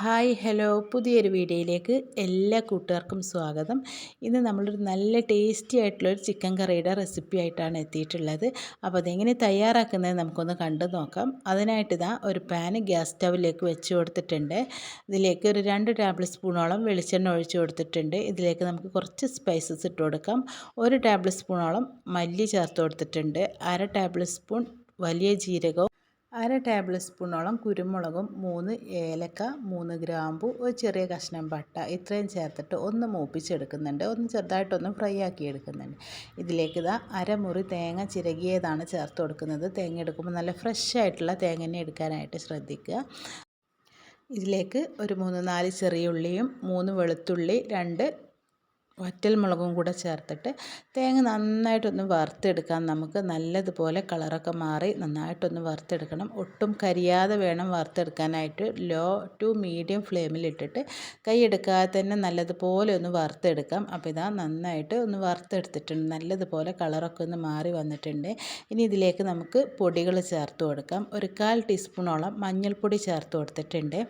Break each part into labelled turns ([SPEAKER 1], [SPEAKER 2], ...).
[SPEAKER 1] Hi hello. പുതിയൊരു വീഡിയോയിലേക്ക് എല്ലാ കൂട്ടുകാർക്കും സ്വാഗതം. ഇന്ന് നമ്മളൊരു നല്ല ടേസ്റ്റി ആയിട്ടുള്ളൊരു ചിക്കൻ കറിയുടെ റെസിപ്പി ആയിട്ടാണ് എത്തിയിട്ടുള്ളത്. അപ്പോൾ അതെങ്ങനെ തയ്യാറാക്കുന്നത് നമുക്കൊന്ന് കണ്ടു നോക്കാം. അതിനായിട്ട് ഇതാ ഒരു പാന് ഗ്യാസ് സ്റ്റവിലേക്ക് വെച്ച് കൊടുത്തിട്ടുണ്ട്. ഇതിലേക്ക് ഒരു രണ്ട് ടേബിൾ സ്പൂണോളം വെളിച്ചെണ്ണ ഒഴിച്ച് കൊടുത്തിട്ടുണ്ട്. ഇതിലേക്ക് നമുക്ക് കുറച്ച് സ്പൈസസ് ഇട്ട് കൊടുക്കാം. ഒരു ടേബിൾ സ്പൂണോളം മല്ലി ചേർത്ത് കൊടുത്തിട്ടുണ്ട്. അര ടേബിൾ സ്പൂൺ വലിയ ജീരകവും അര ടേബിൾ സ്പൂണോളം കുരുമുളകും മൂന്ന് ഏലക്ക മൂന്ന് ഗ്രാമ്പു ഒരു ചെറിയ കഷ്ണം പട്ട ഇത്രയും ചേർത്തിട്ട് ഒന്ന് മൂപ്പിച്ചെടുക്കുന്നുണ്ട്. ഒന്ന് ചെറുതായിട്ടൊന്ന് ഫ്രൈ ആക്കി എടുക്കുന്നുണ്ട് ഇതിലേക്ക് ഇതാ അരമുറി തേങ്ങ ചിരകിയതാണ് ചേർത്ത് കൊടുക്കുന്നത്. തേങ്ങ എടുക്കുമ്പോൾ നല്ല ഫ്രഷ് ആയിട്ടുള്ള തേങ്ങ എടുക്കാനായിട്ട് ശ്രദ്ധിക്കുക. ഇതിലേക്ക് ഒരു മൂന്ന് നാല് ചെറിയ ഉള്ളിയും മൂന്ന് വെളുത്തുള്ളി രണ്ട് വറ്റൽ മുളകും കൂടെ ചേർത്തിട്ട് തേങ്ങ നന്നായിട്ടൊന്ന് വറുത്തെടുക്കാം. നമുക്ക് നല്ലതുപോലെ കളറൊക്കെ മാറി നന്നായിട്ടൊന്ന് വറുത്തെടുക്കണം. ഒട്ടും കരിയാതെ വേണം വറുത്തെടുക്കാനായിട്ട്. ലോ ടു മീഡിയം ഫ്ലെയിമിലിട്ടിട്ട് കൈ എടുക്കാതെ തന്നെ നല്ലതുപോലെ ഒന്ന് വറുത്തെടുക്കാം. അപ്പോൾ ഇതാ നന്നായിട്ട് ഒന്ന് വറുത്തെടുത്തിട്ടുണ്ട്. നല്ലതുപോലെ കളറൊക്കെ ഒന്ന് മാറി വന്നിട്ടുണ്ട്. ഇനി ഇതിലേക്ക് നമുക്ക് പൊടികൾ ചേർത്ത് കൊടുക്കാം. ഒരു കാൽ ടീസ്പൂണോളം മഞ്ഞൾപ്പൊടി ചേർത്ത് കൊടുത്തിട്ടുണ്ട്.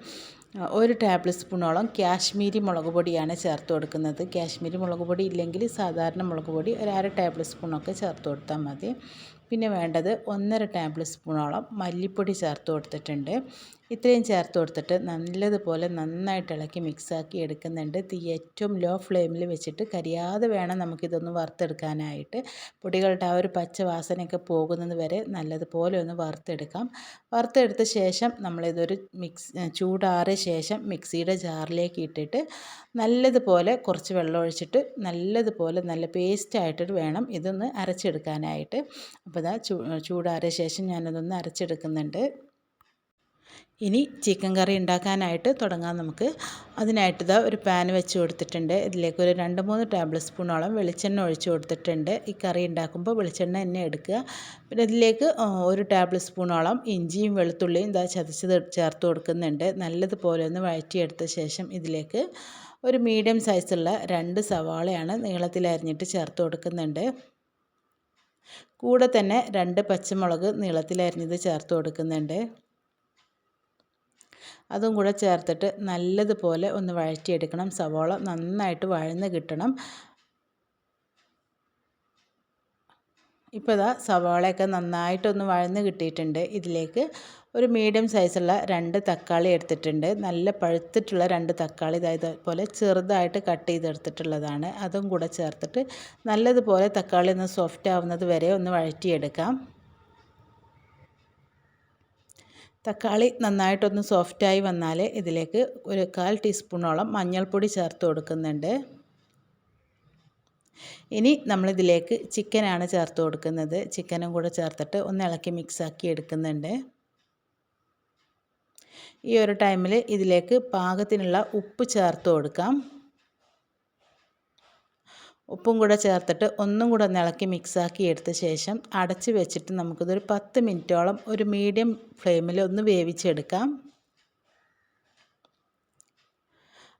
[SPEAKER 1] ഒരു ടേബിൾ സ്പൂണോളം കാശ്മീരി മുളക് പൊടിയാണ് ചേർത്ത് കൊടുക്കുന്നത്. കാശ്മീരി മുളക് പൊടി ഇല്ലെങ്കിൽ സാധാരണ മുളക് പൊടി ഒരു അര ടേബിൾ സ്പൂണൊക്കെ ചേർത്ത് കൊടുത്താൽ മതി. പിന്നെ വേണ്ടത് ഒന്നര ടേബിൾ സ്പൂണോളം മല്ലിപ്പൊടി ചേർത്ത് കൊടുത്തിട്ടുണ്ട്. ഇത്രയും ചേർത്ത് കൊടുത്തിട്ട് നല്ലതുപോലെ നന്നായിട്ട് ഇളക്കി മിക്സാക്കി എടുക്കുന്നുണ്ട്. തീ ഏറ്റവും ലോ ഫ്ലെയിമിൽ വെച്ചിട്ട് കരിയാതെ വേണം നമുക്കിതൊന്ന് വറുത്തെടുക്കാനായിട്ട്. പൊടികളുടെ ആ ഒരു പച്ച വാസനയൊക്കെ പോകുന്നത് വരെ നല്ലതുപോലെ ഒന്ന് വറുത്തെടുക്കാം. വറുത്തെടുത്ത ശേഷം നമ്മളിതൊരു മിക്സ് ചൂടാറിയ ശേഷം മിക്സിയുടെ ജാറിലേക്ക് ഇട്ടിട്ട് നല്ലതുപോലെ കുറച്ച് വെള്ളം ഒഴിച്ചിട്ട് നല്ലതുപോലെ നല്ല പേസ്റ്റായിട്ട് വേണം ഇതൊന്ന് അരച്ചെടുക്കാനായിട്ട്. അപ്പോൾ ഇതാ ചൂടാറിയ ശേഷം ഞാനതൊന്ന് അരച്ചെടുക്കുന്നുണ്ട്. ഇനി ചിക്കൻ കറി ഉണ്ടാക്കാനായിട്ട് തുടങ്ങാം നമുക്ക്. അതിനായിട്ട് ഇതാ ഒരു പാൻ വെച്ച് കൊടുത്തിട്ടുണ്ട്. ഇതിലേക്ക് ഒരു രണ്ട് മൂന്ന് ടേബിൾ സ്പൂണോളം വെളിച്ചെണ്ണ ഒഴിച്ച് കൊടുത്തിട്ടുണ്ട്. ഈ കറി ഉണ്ടാക്കുമ്പോൾ വെളിച്ചെണ്ണ തന്നെ എടുക്കുക. പിന്നെ ഇതിലേക്ക് ഒരു ടേബിൾ സ്പൂണോളം ഇഞ്ചിയും വെളുത്തുള്ളിയും ഇതാ ചതച്ചത് ചേർത്ത് കൊടുക്കുന്നുണ്ട്. നല്ലതുപോലെ ഒന്ന് വഴറ്റിയെടുത്ത ശേഷം ഇതിലേക്ക് ഒരു മീഡിയം സൈസുള്ള രണ്ട് സവാളയാണ് നീളത്തിൽ അരിഞ്ഞിട്ട് ചേർത്ത് കൊടുക്കുന്നുണ്ട്. കൂടെ തന്നെ രണ്ട് പച്ചമുളക് നീളത്തിലരിഞ്ഞത് ചേർത്ത് കൊടുക്കുന്നുണ്ട്. അതും കൂടെ ചേർത്തിട്ട് നല്ലതുപോലെ ഒന്ന് വഴറ്റിയെടുക്കണം. സവോള നന്നായിട്ട് വഴന്ന് കിട്ടണം. ഇപ്പോൾ ഇതാ സവാളയൊക്കെ നന്നായിട്ടൊന്ന് വഴന്ന് കിട്ടിയിട്ടുണ്ട്. ഇതിലേക്ക് ഒരു മീഡിയം സൈസുള്ള രണ്ട് തക്കാളി എടുത്തിട്ടുണ്ട്. നല്ല പഴുത്തിട്ടുള്ള രണ്ട് തക്കാളി ഇതായത് പോലെ ചെറുതായിട്ട് കട്ട് ചെയ്തെടുത്തിട്ടുള്ളതാണ്. അതും കൂടെ ചേർത്തിട്ട് നല്ലതുപോലെ തക്കാളി ഒന്ന് സോഫ്റ്റ് ആവുന്നത് വരെ ഒന്ന് വഴറ്റിയെടുക്കാം. തക്കാളി നന്നായിട്ടൊന്ന് സോഫ്റ്റായി വന്നാൽ ഇതിലേക്ക് ഒരു കാൽ ടീസ്പൂണോളം മഞ്ഞൾപ്പൊടി ചേർത്ത് കൊടുക്കുന്നുണ്ട്. ഇനി നമ്മളിതിലേക്ക് ചിക്കനാണ് ചേർത്ത് കൊടുക്കുന്നത്. ചിക്കനും കൂടെ ചേർത്തിട്ട് ഒന്ന് ഇളക്കി മിക്സാക്കി എടുക്കുന്നുണ്ട്. ഈ ഒരു ടൈമിൽ ഇതിലേക്ക് പാകത്തിനുള്ള ഉപ്പ് ചേർത്ത് കൊടുക്കാം. ഉപ്പും കൂടെ ചേർത്തിട്ട് ഒന്നും കൂടെ ഒന്ന് ഇളക്കി മിക്സാക്കി എടുത്ത ശേഷം അടച്ച് വെച്ചിട്ട് നമുക്കിതൊരു പത്ത് മിനിറ്റോളം ഒരു മീഡിയം ഫ്ലെയിമിൽ ഒന്ന് വേവിച്ചെടുക്കാം.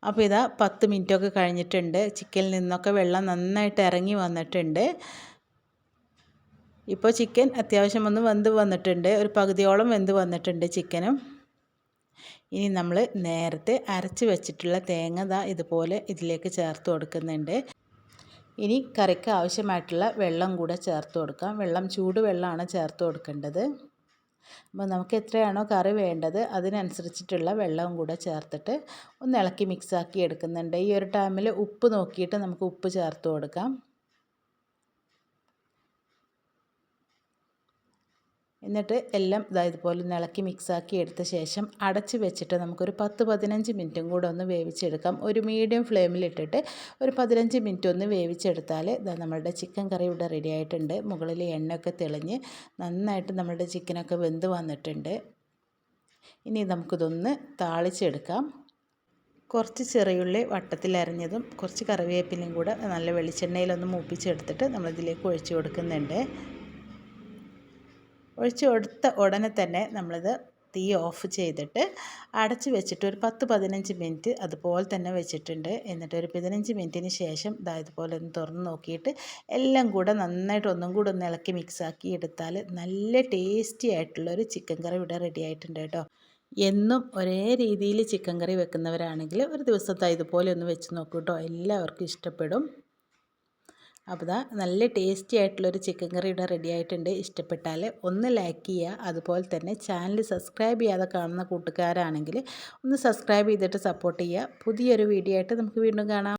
[SPEAKER 1] അപ്പോൾ ഇതാ പത്ത് മിനിറ്റൊക്കെ കഴിഞ്ഞിട്ടുണ്ട്. ചിക്കനിൽ നിന്നൊക്കെ വെള്ളം നന്നായിട്ട് ഇറങ്ങി വന്നിട്ടുണ്ട്. ഇപ്പോൾ ചിക്കൻ അത്യാവശ്യം ഒന്ന് വെന്ത് വന്നിട്ടുണ്ട്. ഒരു പകുതിയോളം വെന്ത് വന്നിട്ടുണ്ട് ചിക്കനും. ഇനി നമ്മൾ നേരത്തെ അരച്ച് വെച്ചിട്ടുള്ള തേങ്ങ ദാ ഇതുപോലെ ഇതിലേക്ക് ചേർത്ത് കൊടുക്കുന്നുണ്ട്. ഇനി കറിക്ക് ആവശ്യമായിട്ടുള്ള വെള്ളം കൂടെ ചേർത്ത് കൊടുക്കാം. വെള്ളം ചൂട് വെള്ളമാണ് ചേർത്ത് കൊടുക്കേണ്ടത്. അപ്പോൾ നമുക്ക് എത്രയാണോ കറി വേണ്ടത് അതിനനുസരിച്ചിട്ടുള്ള വെള്ളവും കൂടെ ചേർത്തിട്ട് ഒന്ന് ഇളക്കി മിക്സാക്കി എടുക്കുന്നുണ്ട്. ഈ ഒരു ടൈമിൽ ഉപ്പ് നോക്കിയിട്ട് നമുക്ക് ഉപ്പ് ചേർത്ത് കൊടുക്കാം. എന്നിട്ട് എല്ലാം ഇതാ ഇതുപോലെ ഇളക്കി മിക്സാക്കി എടുത്ത ശേഷം അടച്ച് വെച്ചിട്ട് നമുക്കൊരു പത്ത് പതിനഞ്ച് മിനിറ്റും കൂടെ ഒന്ന് വേവിച്ചെടുക്കാം. ഒരു മീഡിയം ഫ്ലെയിമിലിട്ടിട്ട് ഒരു പതിനഞ്ച് മിനിറ്റ് ഒന്ന് വേവിച്ചെടുത്താൽ ഇതാ നമ്മളുടെ ചിക്കൻ കറി ഇവിടെ റെഡി ആയിട്ടുണ്ട്. മുകളിൽ എണ്ണയൊക്കെ തെളിഞ്ഞ് നന്നായിട്ട് നമ്മുടെ ചിക്കനൊക്കെ വെന്ത് വന്നിട്ടുണ്ട്. ഇനി നമുക്കിതൊന്ന് താളിച്ചെടുക്കാം. കുറച്ച് ചെറിയുള്ളി വട്ടത്തിൽ അരിഞ്ഞതും കുറച്ച് കറിവേപ്പിലയും കൂടെ നല്ല വെളിച്ചെണ്ണയിലൊന്ന് മൂപ്പിച്ചെടുത്തിട്ട് നമ്മളിതിലേക്ക് ഒഴിച്ചു കൊടുക്കുന്നുണ്ട്. ഒഴിച്ച് കൊടുത്ത ഉടനെ തന്നെ നമ്മളിത് തീ ഓഫ് ചെയ്തിട്ട് അടച്ച് വെച്ചിട്ട് ഒരു പത്ത് പതിനഞ്ച് മിനിറ്റ് അതുപോലെ തന്നെ വെച്ചിട്ടുണ്ട്. എന്നിട്ട് ഒരു പതിനഞ്ച് മിനിറ്റിന് ശേഷം ഇതാ ഇതുപോലെ ഒന്ന് തുറന്ന് നോക്കിയിട്ട് എല്ലാം കൂടെ നന്നായിട്ട് ഒന്നും കൂടെ ഒന്ന് ഇളക്കി മിക്സാക്കി എടുത്താൽ നല്ല ടേസ്റ്റി ആയിട്ടുള്ളൊരു ചിക്കൻ കറി ഇവിടെ റെഡി ആയിട്ടുണ്ട് കേട്ടോ. എന്നും ഒരേ രീതിയിൽ ചിക്കൻ കറി വെക്കുന്നവരാണെങ്കിൽ ഒരു ദിവസത്തെ ഇതുപോലെ ഒന്ന് വെച്ച് നോക്കൂ കേട്ടോ. എല്ലാവർക്കും ഇഷ്ടപ്പെടും. അപ്പോൾ ഇതാ നല്ല ടേസ്റ്റി ആയിട്ടുള്ളൊരു ചിക്കൻ കറി ഇവിടെ റെഡി ആയിട്ടുണ്ട്. ഇഷ്ടപ്പെട്ടാൽ ഒന്ന് ലൈക്ക് ചെയ്യുക. അതുപോലെ തന്നെ ചാനൽ സബ്സ്ക്രൈബ് ചെയ്യാതെ കാണുന്ന കൂട്ടുകാരാണെങ്കിൽ ഒന്ന് സബ്സ്ക്രൈബ് ചെയ്തിട്ട് സപ്പോർട്ട് ചെയ്യുക. പുതിയൊരു വീഡിയോ ആയിട്ട് നമുക്ക് വീണ്ടും കാണാം.